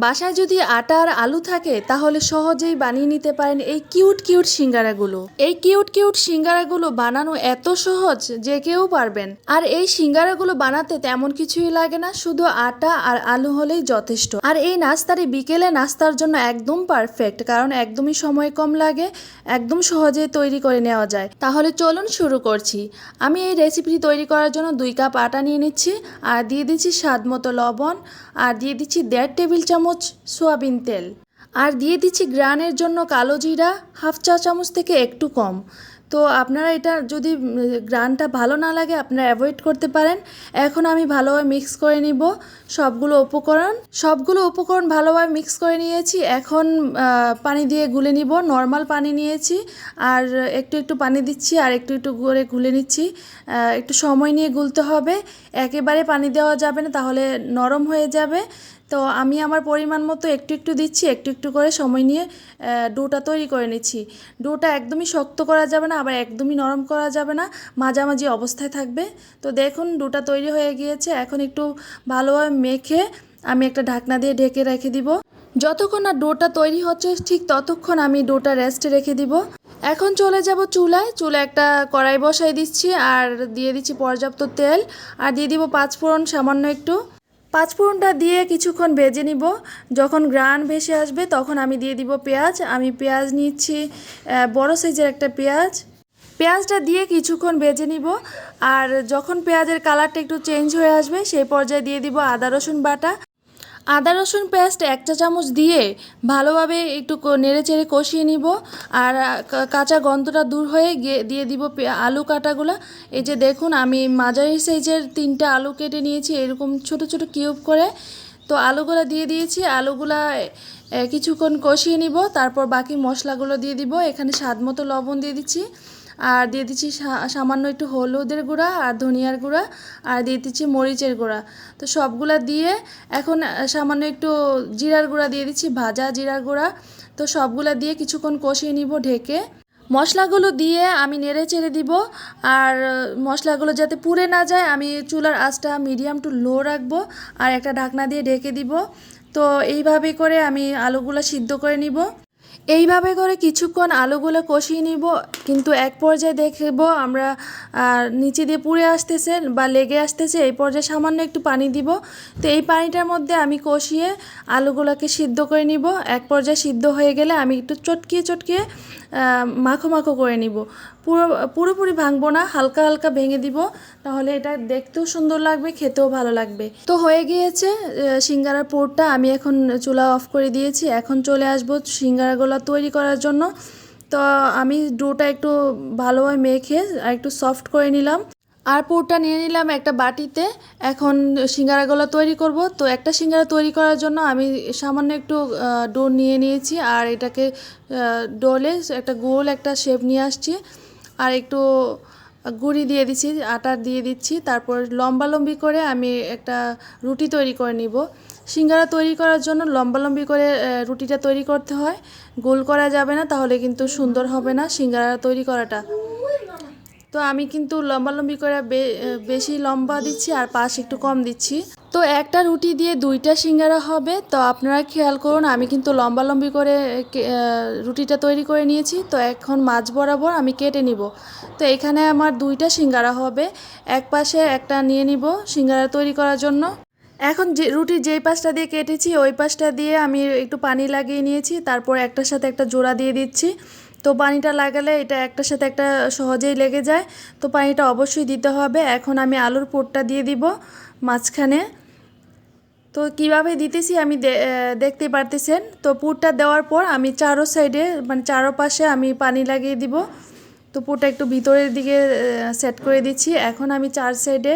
বাসায় যদি আটা আর আলু থাকে, তাহলে সহজেই বানিয়ে নিতে পারেন এই কিউট কিউট সিঙ্গারাগুলো। এই কিউট কিউট সিঙ্গারাগুলো বানানো এত সহজ যে কেউ পারবেন। আর এই সিঙ্গারাগুলো বানাতে তেমন কিছুই লাগে না, শুধু আটা আর আলু হলেই যথেষ্ট। আর এই নাস্তাটি বিকেলে নাস্তার জন্য একদম পারফেক্ট, কারণ একদমই সময় কম লাগে, একদম সহজে তৈরি করে নেওয়া যায়। তাহলে চলুন শুরু করছি। আমি এই রেসিপিটি তৈরি করার জন্য দুই কাপ আটা নিয়ে নিচ্ছি, আর দিয়ে দিচ্ছি স্বাদ মতো লবণ, আর দিয়ে দিচ্ছি দেড় টেবিল চামচ সোয়াবিন তেল। আর দিয়ে দিচ্ছি গ্রানের জন্য কালো জিরা, হাফ চা চামচ থেকে একটু কম। তো আপনারা এটা যদি গ্রানটা ভালো না লাগে, আপনারা অ্যাভয়েড করতে পারেন। এখন আমি ভালোভাবে মিক্স করে নিব সবগুলো উপকরণ। সবগুলো উপকরণ ভালোভাবে মিক্স করে নিয়েছি। এখন পানি দিয়ে গুলে নিব। নর্মাল পানি নিয়েছি। আর একটু একটু পানি দিচ্ছি আর একটু একটু করে গুলে নিচ্ছি। একটু সময় নিয়ে গুলতে হবে। একেবারে পানি দেওয়া যাবে না, তাহলে নরম হয়ে যাবে। তো আমি আমার পরিমাণ মতো একটু একটু দিচ্ছি, একটু একটু করে সময় নিয়ে ডোটা তৈরি করে নিচ্ছি। ডোটা একদমই শক্ত করা যাবে না, আবার একদমই নরম করা যাবে না, মাঝামাঝি অবস্থায় থাকবে। তো দেখুন, ডোটা তৈরি হয়ে গিয়েছে। এখন একটু ভালোভাবে মেখে আমি একটা ঢাকনা দিয়ে ঢেকে রেখে দিব। যতক্ষণ না ডোটা তৈরি হচ্ছে ঠিক ততক্ষণ আমি ডোটা রেস্টে রেখে দিব। এখন চলে যাব চুলায়। চুলায় একটা কড়াই বসাই দিচ্ছি, আর দিয়ে দিচ্ছি পর্যাপ্ত তেল। আর দিয়ে দিব পাঁচ ফোড়ন সামান্য একটু। পাঁচফোড়নটা দিয়ে কিছুক্ষণ ভেজে নিব। যখন গ্রান ভেসে আসবে, তখন আমি দিয়ে দিব পেঁয়াজ। আমি পেঁয়াজ নিচ্ছি বড় সাইজের একটা পেঁয়াজ। পেঁয়াজটা দিয়ে কিছুক্ষণ ভেজে নিব। আর যখন পেঁয়াজের কালারটা একটু চেঞ্জ হয়ে আসবে, সেই পর্যায়ে দিয়ে দিব আদা রসুন বাটা। আদা, রসুন পেস্ট এক চা চামচ দিয়ে ভালোভাবে একটু নেড়ে চেড়ে কষিয়ে নিব। আর কাঁচা গন্ধটা দূর হয়ে গিয়ে দিয়ে দিব আলু কাটাগুলো। এই যে দেখুন, আমি মাঝারি সাইজের তিনটা আলু কেটে নিয়েছি, এরকম ছোট ছোট কিউব করে। তো আলুগুলো দিয়ে দিয়েছি, আলুগুলা কিছুক্ষণ কষিয়ে নিব। তারপর বাকি মশলাগুলো দিয়ে দিব। এখানে স্বাদ মতো লবণ দিয়ে দিচ্ছি। আর দিয়ে দিচ্ছি সামান্য একটু হলুদের গুঁড়া আর ধনিয়ার গুঁড়া আর দিয়ে দিচ্ছি মরিচের গুঁড়া। তো সবগুলা দিয়ে এখন সামান্য একটু জিরার গুঁড়া দিয়ে দিচ্ছি, ভাজা জিরার গুঁড়া। তো সবগুলা দিয়ে কিছুক্ষণ কষিয়ে নিব ঢেকে। মশলাগুলো দিয়ে আমি নেড়ে চেড়ে দিব আর মশলাগুলো যাতে পুড়ে না যায়, আমি চুলার আঁচটা মিডিয়াম টু লো রাখব আর একটা ঢাকনা দিয়ে ঢেকে দিব। তো এইভাবে করে আমি আলুগুলো সিদ্ধ করে নিব। এইভাবে করে কিছুক্ষণ আলুগুলো কষিয়ে নিব, কিন্তু এক পর্যায়ে দেখব আমরা নিচে দিয়ে পুড়ে আসতেছে বা লেগে আসতেছে, এই পর্যায়ে সামান্য একটু পানি দিব। তো এই পানিটার মধ্যে আমি কষিয়ে আলুগুলোকে সিদ্ধ করে নিব। এক পর্যায়ে সিদ্ধ হয়ে গেলে আমি একটু চটকিয়ে চটকিয়ে মাখো মাখো করে নিব। পুরো, পুরোপুরি ভাঙবো না, হালকা হালকা ভেঙে দিব, তাহলে এটা দেখতেও সুন্দর লাগবে, খেতেও ভালো লাগবে। তো হয়ে গিয়েছে সিঙ্গারার পোরটা আমি এখন চুলা অফ করে দিয়েছি। এখন চলে আসব সিঙ্গারাগুলো তৈরি করার জন্য। তো আমি ডোটা একটু ভালোভাবে মেখে আর একটু সফট করে নিলাম। আর পুরটা নিয়ে নিলাম একটা বাটিতে। এখন সিঙ্গারাগুলো তৈরি করব। তো একটা সিঙ্গারা তৈরি করার জন্য আমি সামান্য একটু ডো নিয়ে নিয়েছি। আর এটাকে ডোলে একটা গোল একটা শেপ নিয়ে আসছি। আর একটু গুঁড়ি দিয়ে দিচ্ছি আটা দিয়ে দিচ্ছি। তারপর লম্বা লম্বি করে আমি একটা রুটি তৈরি করে নিব। সিঙ্গারা তৈরি করার জন্য লম্বা লম্বি করে রুটিটা তৈরি করতে হয়। গোল করা যাবে না, তাহলে কিন্তু সুন্দর হবে না সিঙ্গারা তৈরি করাটা। তো আমি কিন্তু লম্বালম্বি করে বেশি লম্বা দিচ্ছি আর পাশ একটু কম দিচ্ছি। তো একটা রুটি দিয়ে দুইটা সিঙ্গারা হবে, তো আপনারা খেয়াল করুন, আমি কিন্তু লম্বালম্বি করে রুটিটা তৈরি করে নিয়েছি। তো এখন মাছ বরাবর আমি কেটে নিব। তো এখানে আমার দুইটা সিঙ্গারা হবে, এক পাশে একটা নিয়ে নিব সিঙ্গারা তৈরি করার জন্য। এখন যে রুটি যেই পাশটা দিয়ে কেটেছি, ওই পাশটা দিয়ে আমি একটু পানি লাগিয়ে নিয়েছি, তারপর একটার সাথে একটা জোড়া দিয়ে দিচ্ছি। তো পানিটা লাগালে এটা একটার সাথে একটা সহজেই লেগে যায়। তো পানিটা অবশ্যই দিতে হবে। এখন আমি আলুর পোটটা দিয়ে দিব মাঝখানে। তো কীভাবে দিতেছি আমি দেখতে পারতেছেন? তো পুরটা দেওয়ার পর আমি চারো সাইডে মানে চারো পাশে আমি পানি লাগিয়ে দিব। তো পুরটা একটু ভিতরের দিকে সেট করে দিচ্ছি। এখন আমি চার সাইডে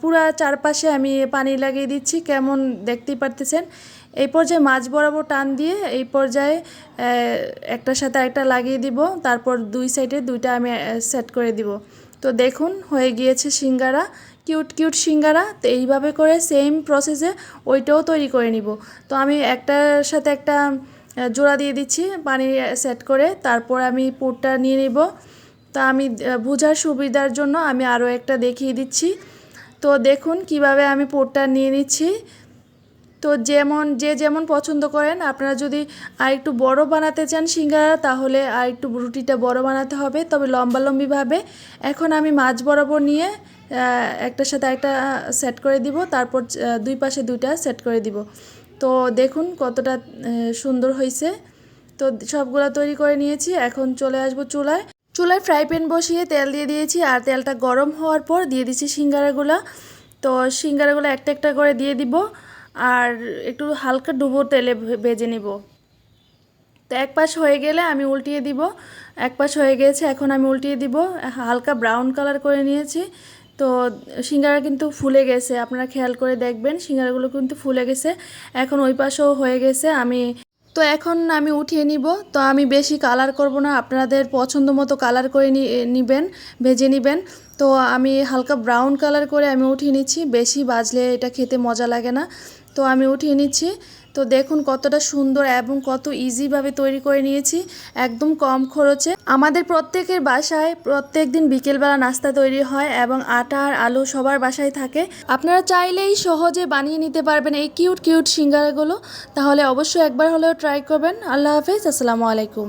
পুরা চারপাশে আমি পানি লাগিয়ে দিচ্ছি। কেমন দেখতেই পারতেছেন? এই পর্যায়ে মাছ বরাবর টান দিয়ে এই পর্যায়ে একটার সাথে একটা লাগিয়ে দিব। তারপর দুই সাইডে দুইটা আমি সেট করে দিব। তো দেখুন, হয়ে গিয়েছে সিঙ্গারা। কিউট কিউট সিঙ্গারা। তো এইভাবে করে সেম প্রসেসে ওইটাও তৈরি করে নিব। তো আমি একটার সাথে একটা জোড়া দিয়ে দিচ্ছি পানি সেট করে। তারপর আমি পুরটা নিয়ে নিব। তা আমি বোঝার সুবিধার জন্য আমি আরও একটা দেখিয়ে দিচ্ছি। তো দেখুন কীভাবে আমি পোটটা নিয়ে নিচ্ছি। তো যেমন, যে যেমন পছন্দ করেন, আপনারা যদি আর একটু বড় বানাতে চান সিঙ্গারা, তাহলে আর একটু রুটিটা বড় বানাতে হবে, তবে লম্বা লম্বিভাবে এখন আমি মাছ বরাবর নিয়ে একটার সাথে একটা সেট করে দিব, তারপর দুই পাশে দুইটা সেট করে দিব। তো দেখুন কতটা সুন্দর হয়েছে তো সবগুলা তৈরি করে নিয়েছি, এখন চলে আসব চুলায়। চুলায় ফ্রাই প্যান বসিয়ে তেল দিয়ে দিয়েছি আর তেলটা গরম হওয়ার পর দিয়ে দিচ্ছি সিঙ্গারাগুলো। তো সিঙ্গারাগুলো একটা একটা করে দিয়ে দিব আর একটু হালকা ডুবো তেলে ভেজে নিব। তো এক পাশ হয়ে গেলে আমি উল্টিয়ে দিব। এক পাশ হয়ে গেছে, এখন আমি উল্টিয়ে দিব। হালকা ব্রাউন কালার করে নিয়েছি। তো সিঙ্গারা কিন্তু ফুলে গেছে, আপনারা খেয়াল করে দেখবেন, সিঙ্গারাগুলো কিন্তু ফুলে গেছে। এখন ওই পাশেও হয়ে গেছে, আমি তো এখন আমি উঠিয়ে নিব। তো আমি বেশি কালার করব না, আপনাদের পছন্দ মতো কালার করে নিবেন, ভেজে নেবেন। তো আমি হালকা ব্রাউন কালার করে আমি উঠিয়ে নিচ্ছি, বেশি বাজলে এটা খেতে মজা লাগে না। তো আমি উঠিয়ে নিচ্ছি। তো দেখুন কতটা সুন্দর এবং কত ইজিভাবে তৈরি করে নিয়েছি, একদম কম খরচে। আমাদের প্রত্যেকের বাসায় প্রত্যেক দিন বিকেলবেলা নাস্তা তৈরি হয় এবং আটা আর আলু সবার বাসায় থাকে। আপনারা চাইলেই সহজে বানিয়ে নিতে পারবেন এই কিউট কিউট সিঙ্গারাগুলো। তাহলে অবশ্যই একবার হলেও ট্রাই করবেন। আল্লাহ হাফেজ, আসসালামু আলাইকুম।